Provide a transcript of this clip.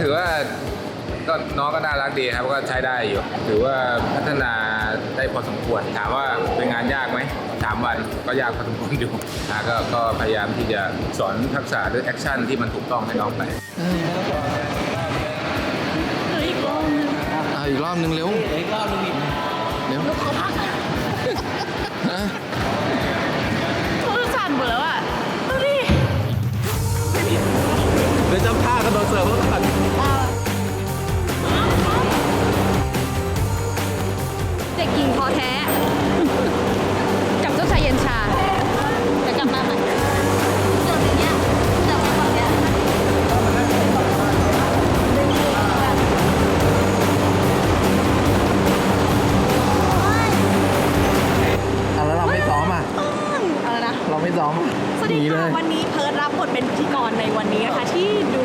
ถือว่าก็น้องก็น่ารักดีครับก็ใช้ได้อยู่ ถือว่าพัฒนาได้พอสมควร ถามว่าเป็นงานยากไหมสามวันก็ยากพอสมควรอยู่นะก็ก็พยายามที่จะสอนทักษะหรือแอคชั่นที่มันถูกต้องให้น้องไปเฮ้ยกล้องนึงเอาอีกรอบนึงเร็วอีกรอบนึงอีก เสิร์ฟแล้วกันเด็กหญิงพอแท้ กับเจ้าชายเย็นชาจะกลับมาใหม่เจออย่างเงี้ยเจอมาฝั่งเนี้ยอะแล้วเราไม่ซ้อมอะ อะไรนะ เราไม่ซ้อมอะสวัสหดีนีเลค่ะย วันนี้เพิร์ดรับบทเป็นพิธีกรในวันนี้นะคะ ที่ดู